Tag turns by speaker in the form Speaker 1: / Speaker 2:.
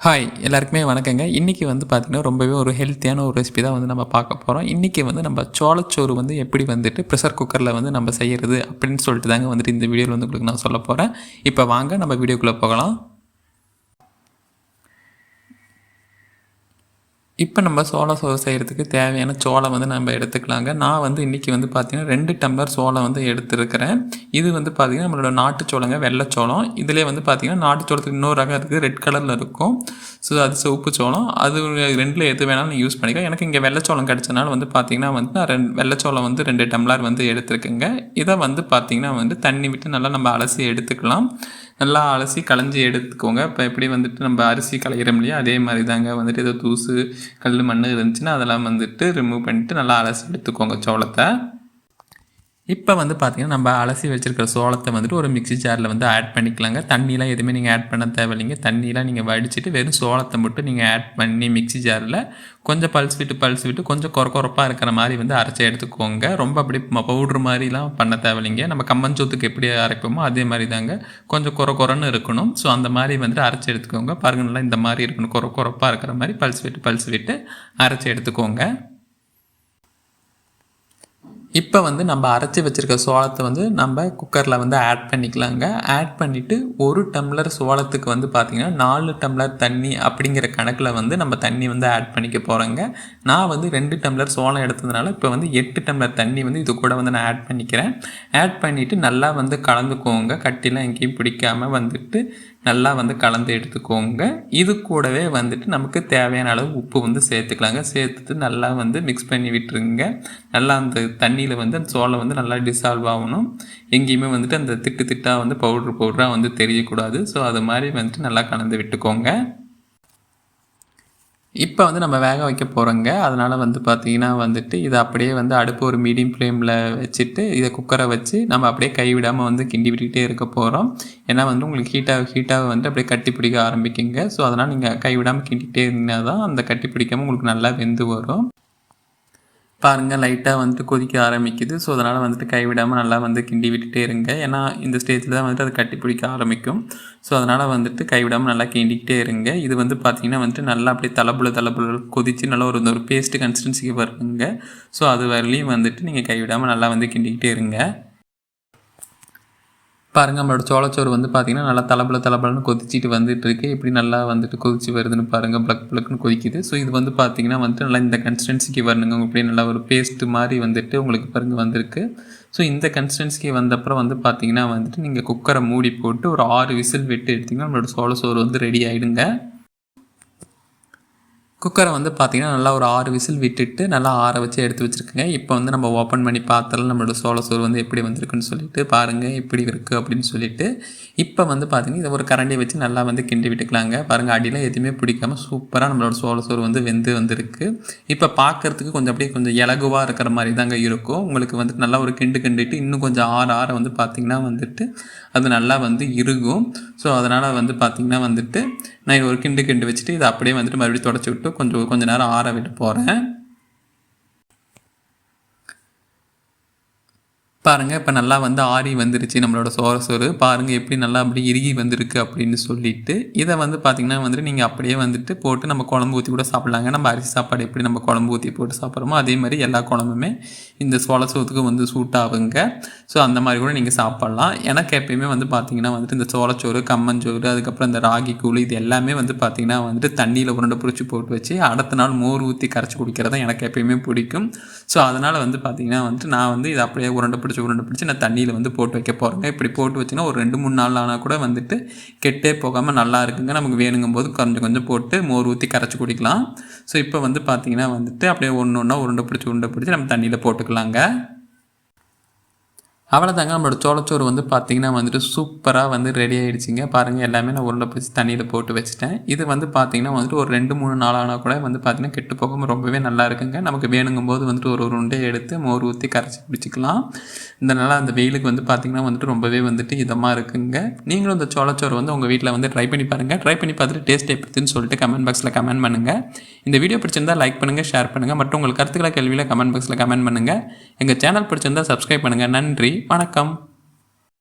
Speaker 1: Hi எல்லாருக்குமே வணக்கங்க. இன்றைக்கி வந்து பார்த்திங்கன்னா ரொம்பவே ஒரு ஹெல்த்தியான ஒரு ரெசிபி தான் வந்து நம்ம பார்க்க போகிறோம் இன்றைக்கி வந்து நம்ம சோளச்சோறு வந்து எப்படி வந்துட்டு ப்ரெஷர் குக்கரில் வந்து நம்ம செய்கிறது அப்படின்னு சொல்லிட்டு தாங்க வந்துட்டு இந்த வீடியோவில் வந்து உங்களுக்கு நான் சொல்ல போகிறேன் இப்போ வாங்க நம்ம வீடியோக்குள்ளே போகலாம். இப்போ நம்ம சோள சோறு செய்கிறதுக்கு தேவையான சோளம் வந்து நம்ம எடுத்துக்கலாங்க. நான் வந்து இன்றைக்கி வந்து பார்த்திங்கன்னா ரெண்டு டம்ளர் சோளம் வந்து எடுத்துருக்கிறேன். இது வந்து பார்த்திங்கன்னா நம்மளோட நாட்டு சோளங்க வெள்ளைச்சோளம் இதிலே வந்து பார்த்திங்கன்னா நாட்டு சோளத்துக்கு இன்னொரு ரகம் இருக்குது ரெட் கலரில் இருக்கும். ஸோ அது சிவப்பு சோளம். அது ரெண்டில் எது வேணாலும் நீங்கள் யூஸ் பண்ணிக்கலாம். எனக்கு இங்கே வெள்ளைச்சோளம் கிடச்சனால வந்து பார்த்திங்கன்னா வந்து நான் ரெண்டு வெள்ளைச்சோளம் வந்து ரெண்டு டம்ளர் வந்து எடுத்துருக்குங்க. இதை வந்து பார்த்திங்கன்னா வந்து தண்ணி விட்டு நல்லா நம்ம அலசி எடுத்துக்கலாம். நல்லா அலசி களைஞ்சி எடுத்துக்கோங்க. இப்போ எப்படி வந்துட்டு நம்ம அரிசி களையிறோம் இல்லையா? அதே மாதிரி தாங்க வந்துட்டு ஏதோ தூசு கல் மண் இருந்துச்சுன்னா அதெல்லாம் வந்துட்டு ரிமூவ் பண்ணிட்டு நல்லா அலசி எடுத்துக்கோங்க சோளத்தை. இப்போ வந்து பார்த்திங்கன்னா நம்ம அலசி வச்சுருக்கிற சோளத்தை வந்துட்டு ஒரு மிக்சி ஜாரில் வந்து ஆட் பண்ணிக்கலாங்க. தண்ணியெலாம் எதுவுமே நீங்கள் ஆட் பண்ண தேவையில்லைங்க. தண்ணியெலாம் நீங்கள் வடிச்சிட்டு வெறும் சோளத்தை மட்டும் நீங்கள் ஆட் பண்ணி மிக்சி ஜாரில் கொஞ்சம் பல்ஸ் விட்டு பல்ஸ் விட்டு கொஞ்சம் குறை குறப்பாக இருக்கிற மாதிரி வந்து அரைச்சி எடுத்துக்கோங்க. ரொம்ப அப்படி பவுட்ரு மாதிரிலாம் பண்ண தேவையில்லைங்க. நம்ம கம்மஞ்சோத்துக்கு எப்படி அரைப்போமோ அதே மாதிரி தாங்க கொஞ்சம் குறை குறைன்னு இருக்கணும். ஸோ அந்த மாதிரி வந்துட்டு அரைச்சி எடுத்துக்கோங்க. பாருங்க நல்லா இந்த மாதிரி இருக்கணும். குறை குறப்பாக இருக்கிற மாதிரி பல்ஸ் விட்டு பல்ஸ் விட்டு அரைச்சி எடுத்துக்கோங்க. இப்போ வந்து நம்ம அரைச்சி வச்சுருக்க சோளத்தை வந்து நம்ம குக்கரில் வந்து ஆட் பண்ணிக்கலாங்க. ஆட் பண்ணிவிட்டு ஒரு டம்ளர் சோளத்துக்கு வந்து பார்த்திங்கன்னா நாலு டம்ளர் தண்ணி அப்படிங்கிற கணக்கில் வந்து நம்ம தண்ணி வந்து ஆட் பண்ணிக்க போகிறோங்க நான் வந்து ரெண்டு டம்ளர் சோளம் எடுத்ததுனால இப்போ வந்து எட்டு டம்ளர் தண்ணி வந்து இது கூட வந்து நான் ஆட் பண்ணிக்கிறேன். ஆட் பண்ணிவிட்டு நல்லா வந்து கலந்துக்கோங்க. கட்டிலாம் எங்கேயும் பிடிக்காமல் வந்துட்டு நல்லா வந்து கலந்து எடுத்துக்கோங்க. இது கூடவே வந்துட்டு நமக்கு தேவையான அளவு உப்பு வந்து சேர்த்துக்கலாங்க. சேர்த்துட்டு நல்லா வந்து மிக்ஸ் பண்ணி விட்டுருங்க. நல்லா அந்த தண்ணியில் வந்து அந்த சோளம் வந்து நல்லா டிசால்வ் ஆகணும். எங்கேயுமே வந்துட்டு அந்த திட்டு திட்டாக வந்து பவுட்ரு பவுட்ராக வந்து தெரியக்கூடாது. ஸோ அது மாதிரி வந்துட்டு நல்லா கலந்து விட்டுக்கோங்க. இப்போ வந்து நம்ம வேக வைக்க போகிறோங்க அதனால் வந்து பார்த்திங்கன்னா வந்துட்டு இதை அப்படியே வந்து அடுப்பு ஒரு மீடியம் ஃப்ளேமில் வச்சுட்டு இதை குக்கரை வச்சு நம்ம அப்படியே கைவிடாமல் வந்து கிண்டி விட்டுக்கிட்டே இருக்க போகிறோம் ஏன்னா வந்து உங்களுக்கு ஹீட்டாக ஹீட்டாக வந்து அப்படியே கட்டி பிடிக்க ஆரம்பிக்குங்க. ஸோ அதனால் நீங்கள் கைவிடாமல் கிண்டிகிட்டே இருந்தீங்கன்னா தான் அந்த கட்டி பிடிக்காமல் உங்களுக்கு நல்லா வெந்து வரும். பாருங்கள் லைட்டாக வந்துட்டு கொதிக்க ஆரம்பிக்குது. ஸோ அதனால் வந்துட்டு கைவிடாமல் நல்லா வந்து கிண்டி விட்டுட்டே இருங்க. ஏன்னா இந்த ஸ்டேஜில் தான் வந்துட்டு அது கட்டி பிடிக்க ஆரம்பிக்கும். ஸோ அதனால் வந்துட்டு கைவிடாமல் நல்லா கிண்டிக்கிட்டே இருங்க. இது வந்து பார்த்திங்கன்னா வந்துட்டு நல்லா அப்படியே தலைப்புல தலைப்புல கொதித்து நல்லா ஒரு ஒரு பேஸ்ட்டு கன்சிஸ்டன்சிக்கு வருங்க ஸோ அது வரலையும் வந்துட்டு நீங்கள் கைவிடாமல் நல்லா வந்து கிண்டிக்கிட்டே இருங்க. பாருங்கள் நம்மளோட சோளச்சோறு வந்து பார்த்திங்கன்னா நல்லா தலபல தலபலன்னு கொதிச்சிட்டு வந்துட்டு இருக்கு எப்படி நல்லா வந்துட்டு கொதிச்சு வருதுன்னு பாருங்கள் ப்ளக் ப்ளக்னு கொதிக்குது. ஸோ இது வந்து பார்த்திங்கன்னா வந்துட்டு நல்லா இந்த கன்சிஸ்டன்சிக்கு வரணுங்க. இப்படி நல்லா ஒரு பேஸ்ட்டு மாதிரி வந்துட்டு உங்களுக்கு பாருங்கள் வந்திருக்கு. ஸோ இந்த கன்சிஸ்டன்சிக்கு வந்தப்புறம் வந்து பார்த்திங்கன்னா வந்துட்டு நீங்கள் குக்கரை மூடி போட்டு ஒரு ஆறு விசில் விட்டு எடுத்திங்கன்னா நம்மளோட சோளச்சோறு வந்து ரெடி ஆகிடுங்க குக்கரை வந்து பார்த்திங்கன்னா நல்லா ஒரு ஆறு விசில் விட்டுட்டு நல்லா ஆற வச்சு எடுத்து வச்சுருக்கேங்க. இப்போ வந்து நம்ம ஓப்பன் பண்ணி பார்த்தாலும் நம்மளோட சோள சோறு வந்து எப்படி வந்திருக்குன்னு சொல்லிட்டு பாருங்கள் எப்படி இருக்குது அப்படின்னு சொல்லிட்டு. இப்போ வந்து பார்த்திங்கன்னா இதை ஒரு கரண்டியை வச்சு நல்லா வந்து கிண்டி விட்டுக்கலாங்க. பாருங்கள் அடியில் எதுவுமே பிடிக்காமல் சூப்பராக நம்மளோட சோள சோறு வந்து வெந்து வந்திருக்கு. இப்போ பார்க்குறதுக்கு கொஞ்சம் அப்படியே கொஞ்சம் இலகுவாக இருக்கிற மாதிரி தாங்க இருக்கும். உங்களுக்கு வந்து நல்லா ஒரு கிண்டு கிண்டிட்டு இன்னும் கொஞ்சம் ஆற ஆற வந்து பார்த்திங்கன்னா வந்துட்டு அது நல்லா வந்து இருகும் ஸோ அதனால் வந்து பார்த்திங்கன்னா வந்துட்டு நான் ஒரு கிண்டு கிண்டு வச்சுட்டு இதை அப்படியே வந்துட்டு மறுபடியும் தொடச்சி விட்டு கொஞ்சம் கொஞ்சம் நேரம் ஆற விட்டு போகிறேன் பாருங்கள் இப்போ நல்லா வந்து ஆறி வந்துருச்சு நம்மளோட சோற சோறு. பாருங்கள் எப்படி நல்லா அப்படி இறுகி வந்திருக்கு அப்படின்னு சொல்லிட்டு இதை வந்து பார்த்திங்கன்னா வந்துட்டு நீங்கள் அப்படியே வந்துட்டு போட்டு நம்ம குழம்பு ஊற்றி கூட சாப்பிட்லாங்க. நம்ம அரிசி சாப்பாடு எப்படி நம்ம குழம்பு ஊற்றி போட்டு சாப்பிட்றோமோ அதே மாதிரி எல்லா குழம்புமே இந்த சோள சோத்துக்கு வந்து சூட் ஆகுங்க. ஸோ அந்த மாதிரி கூட நீங்கள் சாப்பிட்லாம். எனக்கு எப்பயுமே வந்து பார்த்திங்கன்னா வந்துட்டு இந்த சோளச்சோறு கம்மஞ்சோறு அதுக்கப்புறம் இந்த ராகி கூழ் இது எல்லாமே வந்து பார்த்திங்கன்னா வந்துட்டு தண்ணியில் உருண்டை பிடிச்சி போட்டு வச்சு அடுத்த நாள் மோர் ஊற்றி கரைச்சி குடிக்கிறது எனக்கு எப்பயுமே பிடிக்கும். ஸோ அதனால் வந்து பார்த்திங்கன்னா வந்துட்டு நான் வந்து இது அப்படியே உருண்டை பிடிச்சி உருண்டை பிடிச்சி நான் தண்ணியில் வந்து போட்டு வைக்க போகிறேங்க இப்படி போட்டு வச்சுன்னா ஒரு ரெண்டு மூணு நாள் ஆனால் கூட வந்துட்டு கெட்டே போகாமல் நல்லா இருக்குங்க. நமக்கு வேணுங்கும் போது கொஞ்சம் கொஞ்சம் போட்டு மோர் ஊற்றி கரைச்சி குடிக்கலாம். ஸோ இப்போ வந்து பார்த்திங்கன்னா வந்துட்டு அப்படியே ஒன்று ஒன்றா உருண்டை பிடிச்சி உருண்டை பிடிச்சி நம்ம தண்ணியில் போட்டுக்கலாங்க. அவ்வளோதாங்க நம்மளோட சோளச்சோறு வந்து பார்த்திங்கன்னா வந்துட்டு சூப்பராக வந்து ரெடி ஆகிடுச்சிங்க பாருங்கள் எல்லாமே நான் உருளை பிடிச்சி தண்ணியில் போட்டு வச்சுட்டேன். இது வந்து பார்த்திங்கன்னா வந்துட்டு ஒரு ரெண்டு மூணு நாளானால் கூட வந்து பார்த்திங்கன்னா கெட்டு போகாமல் ரொம்பவே நல்லா இருக்குங்க. நமக்கு வேணுங்கும் போது வந்துட்டு ஒரு ஒரு உருண்டை எடுத்து மோர் ஊற்றி கரைச்சி பிடிச்சிக்கலாம். இந்த அந்த வெயிலுக்கு வந்து பார்த்திங்கன்னா வந்துட்டு ரொம்பவே வந்துட்டு இதமாக இருக்குங்க. நீங்களும் இந்த சோளச்சோறு வந்து உங்கள் வீட்டில் வந்து ட்ரை பண்ணி பாருங்கள் ட்ரை பண்ணி பார்த்துட்டு டேஸ்ட் எப்படின்னு சொல்லிட்டு கமெண்ட் பாக்ஸில் கமெண்ட் பண்ணுங்கள் இந்த வீடியோ பிடிச்சிருந்தால் லைக் பண்ணுங்கள் ஷேர் பண்ணுங்கள் மற்றும் உங்கள் கருத்துக்களை கேள்வியில் கமெண்ட் பாக்ஸில் கமெண்ட் பண்ணுங்கள் எங்கள் சேனல் பிடிச்சிருந்தால் சப்ஸ்கிரைப் பண்ணுங்கள் நன்றி. வணக்கம்.